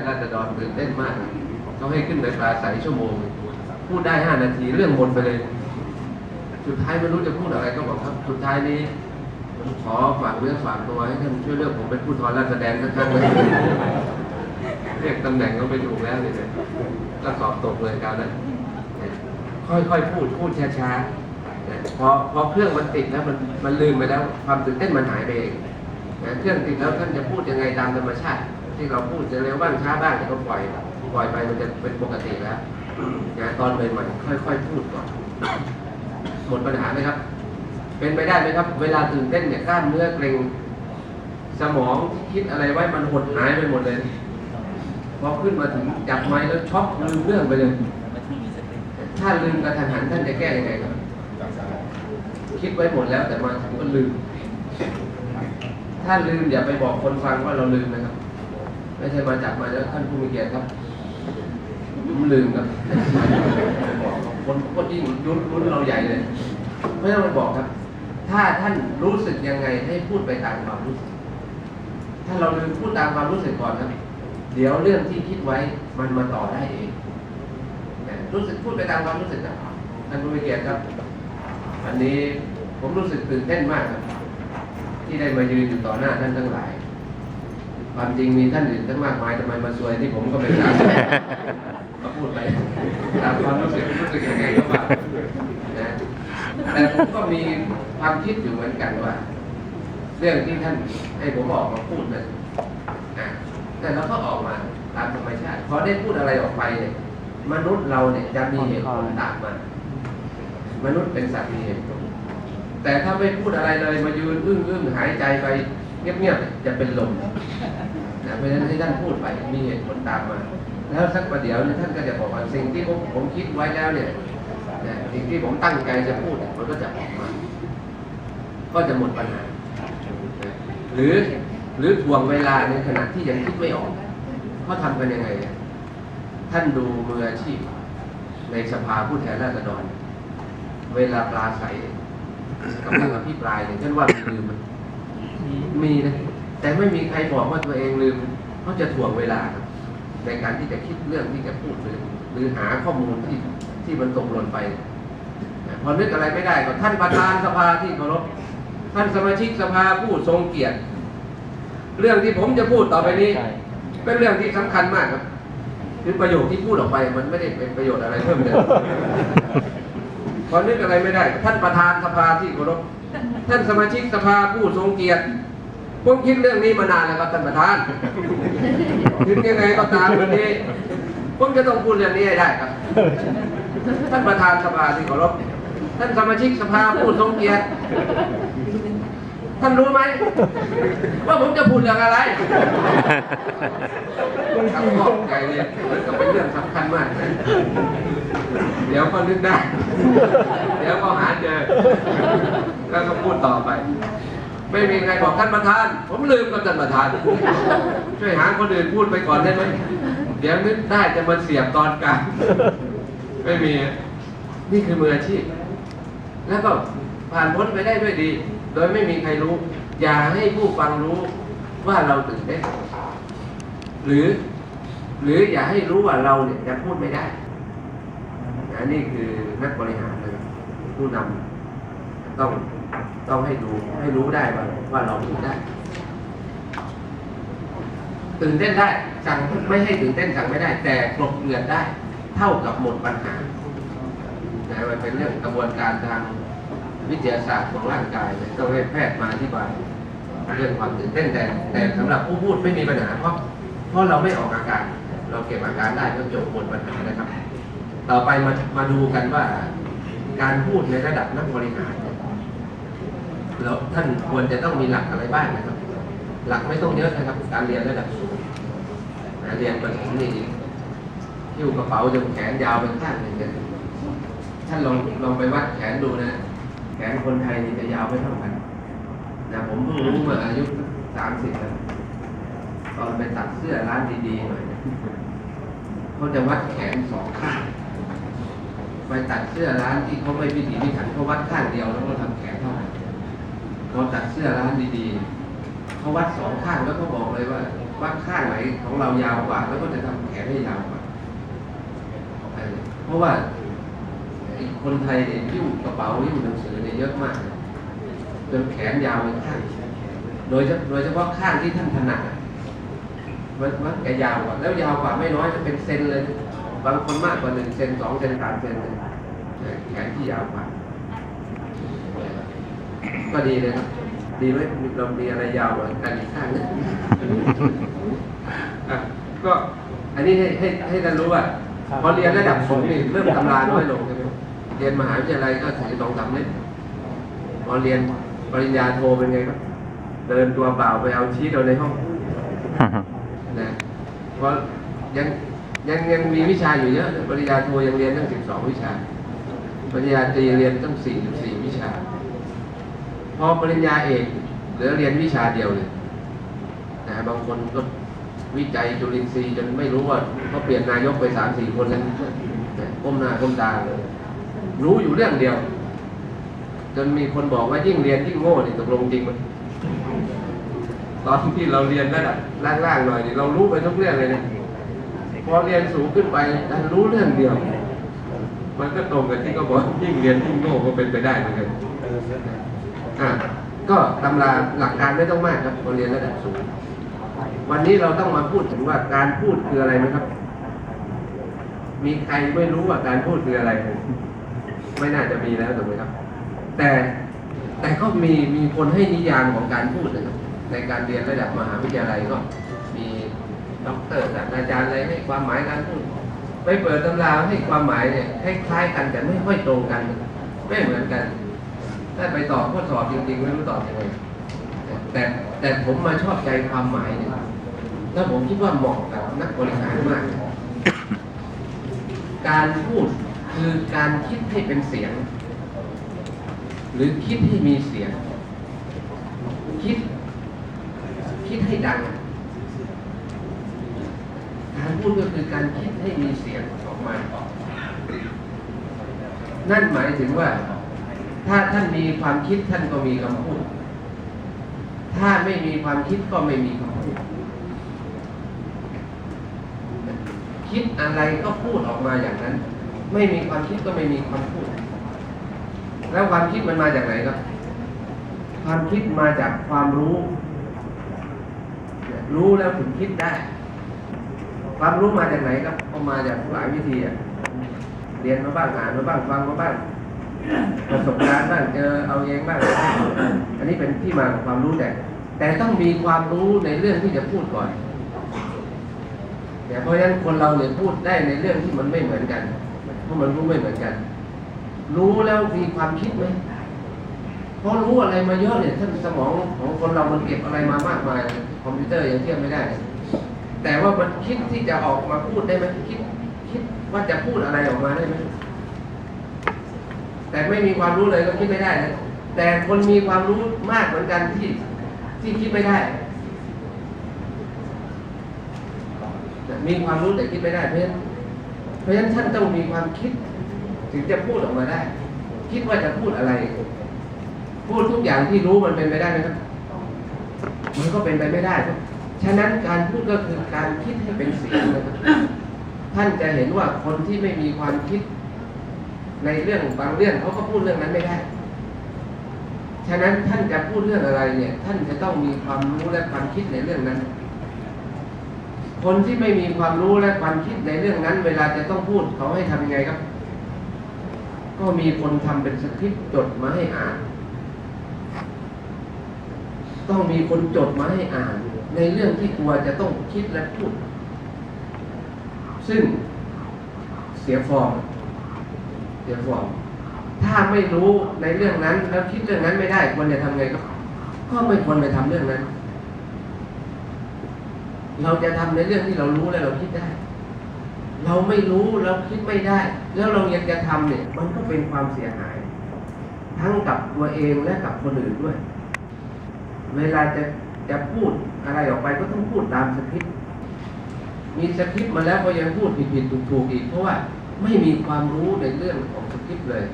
นราษฎรตื่นเต้นมากเขาให้ขึ้นไปปราศัยชั่วโมง พูดได้ห้านาทีเรื่องหมดไปเลย สุดท้ายไม่รู้จะพูดอะไรก็บอกครับ สุดท้ายนี้ผมขอฝากเนื้อฝากตัวให้ท่านช่วยเลือกผมเป็นผู้ทอนราชแดนสักครั้งหนึ่งเรียกตำแหน่งก็ไม่ถูกแล้วเนี่ยก็สอบตกเลยคราวนั้นค่อยๆพูดพูดช้าๆนะพอพอเครื่องมันติดแล้วมันมันลืมไปแล้ว ความตื่นเต้นมันหายไปเองนะเครื่องติดแล้วท่านจะพูดยังไงตามธรรมชาติ ที่เราพูดจะเร็วบ้างช้าบ้างก็ปล่อยปล่อยไปมันจะเป็นปกติแล้วนะตอนใหม่ๆค่อย ๆ พูดก่อนหมดปัญหาไหมครับ เป็นไปได้ไหมครับ เวลาตื่นเต้นเนี่ยกล้ามเนื้อเกร็งสมองที่คิดอะไรไว้มันหดหายไปหมดเลยพอขึ้นมาถึงจับไม้แล้วช็อกลืมเรื่องไปเลย ถ้าลืมกระทันหันท่านจะแก้ยังไงครับคิดไว้หมดแล้วแต่มาถึงก็ลืม ถ้าลืมอย่าไปบอกคนฟังว่าเราลืมนะครับ ไม่ใช่มาจับมาแล้วท่านผู้มีเกียรติครับผมลืมครับบอกคนคนยิ่งยุ่นรุ่นเราใหญ่เลยไม่ต้องไปบอกครับ ถ้าท่านรู้สึกยังไงให้พูดไปตามความรู้สึก ถ้าเราลืมพูดตามความรู้สึกก่อนครับ เดี๋ยวเรื่องที่คิดไว้มันมาต่อได้เอง รู้สึกพูดไปตามความรู้สึกนะท่านผู้มีเกียรติครับวันนี้ผมรู้สึกตื่นเต้นมากครับ ที่ได้มายืนอยู่ต่อหน้าท่านทั้งหลาย ความจริงมีท่านอื่นตั้งมากมายทำไมมาซวยที่ผมก็ไม่ทราบก็พูดไปตามความรู้สึกรู้สึกยังไงก็ว่านะแต่ผมก็มีความคิดอยู่เหมือนกันว่า เรื่องที่ท่านให้ผมออกมาพูดนะอะแต่เราก็ออกมาตามธรรมชาติพอได้พูดอะไรออกไปเนี่ยมนุษย์เราเนี่ยจะมีเหตุผลตามมามนุษย์เป็นสัตว์มีเหตุผลแต่ถ้าไม่พูดอะไรเลยมายืนอึ้งอึ้งหายใจไป เงียบๆจะเป็นลมนะเพราะฉะนั้นให้ท่านพูดไปมีเหตุผลตามมา แล้วสักประเดี๋ยวเนี่ยท่านก็จะบอกว่าสิ่งที่ผมผมคิดไว้แล้วเนี่ยนะสิ่งที่ผมตั้งใจจะพูดเนี่ยมันก็จะออกมา ก็จะหมดปัญหาหรือหรือทวงเวลาในขณะที่ยังคิดไม่ออกเขาทำกันยังไง ท่านดูมืออาชีพ ในสภาผู้แทนราษฎร เวลาปลาใสกำลังอภิปรายเนี่ยท่านว่ามีลืมไห มมีนะแต่ไม่มีใครบอกว่าตัวเองลืมเขาจะถ่วงเวลาครับในการที่จะคิดเรื่องที่จะพูดหรือหรือหาข้อมูลที่ที่มันตกหล่นไปนะพอนึกอะไรไม่ได้ก็ท่านประธานสภาที่เคารพท่านสมาชิกสภาผู้ทรงเกียรติ เรื่องที่ผมจะพูดต่อไปนี้ เป็นเรื่องที่สำคัญมากครับคือประโยคที่พูดออกไปมันไม่ได้เป็นประโยชน์อะไรเพิ่มเติมพอนึกอะไรไม่ได้ ท่านประธานสภาที่เคารพท่านสมาชิกสภาผู้ทรงเกียรติ ผมคิดเรื่องนี้มานานแล้วครับท่านประธาน ถึงยังไงก็ตามวันนี้ผมจะต้องพูดเรื่องนี้ให้ได้ครับ ท่านประธานสภาที่เคารพท่านสมาชิกสภาผู้ทรงเกียรติท่านรู้ไหมว่าผมจะพูดเรื่องอะไรครับก็ใหญ่เลยมันก็เป็นเรื่องสำคัญมากนะเดี๋ยวก็นึกได้ เดี๋ยวก็หาเจอ แล้วก็พูดต่อไป ไม่มีใครบอกท่านประธาน ผมลืมกับท่านประธาน ช่วยหาคนอื่นพูดไปก่อนได้ไหมเดี๋ยวนึกได้จะมาเสียบตอนกลางไม่มี นี่คือมืออาชีพ แล้วก็ผ่านพ้นไปได้ด้วยดี โดยไม่มีใครรู้ อย่าให้ผู้ฟังรู้ว่าเราตื่นเต้นหรือ หรืออย่าให้รู้ว่าเราเนี่ยจะพูดไม่ได้อันนี้คือนักบริหารเลยผู้นำต้อง ต้องให้ดูให้รู้ได้ว่าว่าเราพูดได้ ตื่นเต้นได้สั่งไม่ให้ตื่นเต้นสั่งไม่ได้ แต่กลบเกลื่อนได้ เท่ากับหมดปัญหานะมันเป็นเรื่องกระบวนการทางวิทยาศาสตร์ของร่างกายเนี่ยต้องให้แพทย์มาอธิบายเรื่องความตื่นเต้นแต่แต่สำหรับผู้พูดไม่มีปัญหาเพราะเพราะเราไม่ออกอาการ เราเก็บอาการได้ก็จบหมดปัญหานะครับ ต่อไปมามาดูกันว่า การพูดในระดับนักบริหารเแล้วท่านควรจะต้องมีหลักอะไรบ้างนะครับ หลักไม่ต้องเยอะนะครับ การเรียนระดับสูงนะเรียนประถมนี่หิ้วกระเป๋าจนแขนยาวเป็นข้างหนึ่งเนี่ยท่านลองลองไปวัดแขนดูนะ แขนคนไทยนี่จะยาวไม่เท่ากันนะผมเพิ่งรู้เมื่ออายุสามสิบแล้วตอนไปตัดเสื้อร้านดีๆหน่อยเนี่ยเขาจะวัดแขนสองข้างไปตัดเสื้อร้านที่เขาไม่พิถีพิถันเขาวัดข้างเดียวแล้วก็ทำแขนเท่าไหร่ พอตัดเสื้อร้านดีๆเขาวัดสองข้างแล้วเขาบอกเลยว่าว่าข้างไหนของเรายาวกว่า แล้วก็จะทำแขนให้ยาวกว่า เพราะว่าคนไทยเนี่ยยิ้วกระเป๋ายิ้วหนังสือเนี่ยเยอะมากจนแขนยาวไปข้างโดยโดยเฉพาะข้างที่ท่านถนัดมันมันจะยาวกว่าแล้วยาวกว่าไม่น้อยจะเป็นเซนเลย บางคนมากกว่าหนึ่งเซนสองเซนสามเซนแขนที่ยาวกว่า ก็ดีเลยครับ ดีไหมเรามีอะไรยาวกว่ากันอีกข้างหนึงอะก็อันนี้ให้ให้ให้ท่านรู้ว่าพอเรียนระดับสูงนี่เริ่มตำราน้อยลงใช่ไหมเรียนมหาวิทยาลัยก็ถือสองสามเล่มพอเรียนปริญญาโทเป็นไงครับ เดินตัวเปล่าไปเอาชีตเอาในห้องนะเพราะยังยังยังมีวิชาอยู่เยอะนะปริญญาโทยังเรียนตั้งสิบสองวิชาปริญญาตรีเรียนตั้งสี่สิบสี่วิชา พอปริญญาเอกเหลือเรียนวิชาเดียวเลยนะบางคนก็วิจัยจุลินทรีย์จนไม่รู้ว่าเขาเปลี่ยนนายกไปสามสี่คนแล้วนก้มหน้าก้มตาเลยรู้อยู่เรื่องเดียว จนมีคนบอกว่ายิ่งเรียนยิ่งโง่นี่ตกลงจริงไหมตอนที่เราเรียนระดับล่างๆหน่อยนี่เรารู้ไปทุกเรื่องเลยนะพอเรียนสูงขึ้นไปดันรู้เรื่องเดียว มันก็ตรงกับที่เขาบอกยิ่งเรียนยิ่งโง่ก็เป็นไปได้เหมือนกัน อะก็ตำราหลักการไม่ต้องมากครับคนเรียนระดับสูง วันนี้เราต้องมาพูดถึงว่าการพูดคืออะไรไหมครับ มีใครไม่รู้ว่าการพูดคืออะไร ไม่น่าจะมีแล้วถูกไหมครับ แต่แต่ก็มีมีคนให้นิยามของการพูดนะครับในการเรียนระดับมหาวิทยาลัยก็มีด็อกเตอร์ศาสตราจารย์อะไรให้ความหมายการพูดไปเปิดตำราให้ความหมายเนี่ยคล้ายๆกันแต่ไม่ค่อยตรงกัน ไม่เหมือนกัน ถ้าไปตอบข้อสอบจริงๆ ไม่รู้ตอบยังไงแต่แต่ผมมาชอบใจความหมายเนี่ยแล้วผมคิดว่าเหมาะกับนักบริหารมาก การพูดคือการคิดให้เป็นเสียง หรือคิดให้มีเสียง คิด คิดให้ดัง การพูดก็คือการคิดให้มีเสียงออกมา นั่นหมายถึงว่า ถ้าท่านมีความคิดท่านก็มีคำพูด ถ้าไม่มีความคิดก็ไม่มีคำพูด คิดอะไรก็พูดออกมาอย่างนั้น ไม่มีความคิดก็ไม่มีความพูด แล้วความคิดมันมาจากไหนครับ ความคิดมาจากความรู้ รู้แล้วถึงคิดได้ ความรู้มาจากไหนครับ ก็มาจากหลายวิธีเรียนมาบ้างอ่านมาบ้างฟังมาบ้าง ประสบการณ์บ้างเจอเอาเองบ้างอันนี้เป็นที่มาของความรู้แต่แต่ต้องมีความรู้ในเรื่องที่จะพูดก่อนเนี่ยเพราะฉะนั้นคนเราเนี่ยพูดได้ในเรื่องที่มันไม่เหมือนกันเพราะมันรู้ไม่เหมือนกัน รู้แล้วมีความคิดไหมเพราะรู้อะไรมาเยอะเนี่ยท่านสมองของคนเรามันเก็บอะไรมามากมาย คอมพิวเตอร์ยังเทียบไม่ได้ แต่ว่ามันคิดที่จะออกมาพูดได้ไหมคิดคิดว่าจะพูดอะไรออกมาได้ไหม แต่ไม่มีความรู้เลยก็คิดไม่ได้นะแต่คนมีความรู้มากเหมือนกันที่ที่คิดไม่ได้ มีความรู้แต่คิดไม่ได้เพราะฉะนั้นเพราะฉะนั้นท่านต้องมีความคิด ถึงจะพูดออกมาได้ คิดว่าจะพูดอะไร พูดทุกอย่างที่รู้มันเป็นไปได้ไหมครับ มันก็เป็นไปไม่ได้ครับฉะนั้นการพูดก็คือการคิดให้เป็นเสียงนะครับ ท่านจะเห็นว่าคนที่ไม่มีความคิด ในเรื่องบางเรื่องเขาก็พูดเรื่องนั้นไม่ได้ ฉะนั้นท่านจะพูดเรื่องอะไรเนี่ย ท่านจะต้องมีความรู้และความคิดในเรื่องนั้น คนที่ไม่มีความรู้และความคิดในเรื่องนั้น เวลาจะต้องพูดเขาให้ทำยังไงครับ ก็มีคนทำเป็นสคริปต์จดมาให้อ่าน ต้องมีคนจดมาให้อ่าน ในเรื่องที่กลัวจะต้องคิดและพูด ซึ่งเสียฟอร์ม เสียฟอร์มถ้าไม่รู้ในเรื่องนั้น แล้วคิดเรื่องนั้นไม่ได้ควรจะทำไงก็ก็ไม่ควรไปทำเรื่องนั้น เราจะทำในเรื่องที่เรารู้และเราคิดได้ เราไม่รู้เราคิดไม่ได้ แล้วเรายังจะทำเนี่ย มันก็เป็นความเสียหาย ทั้งกับตัวเองและกับคนอื่นด้วย เวลาจะจะพูดอะไรออกไปก็ต้องพูดตามสคริปต์มีสคริปต์มาแล้วก็ยังพูดผิดผิดถูกถูกๆอีกเพราะว่า ไม่มีความรู้ในเรื่องของสคริปต์เลย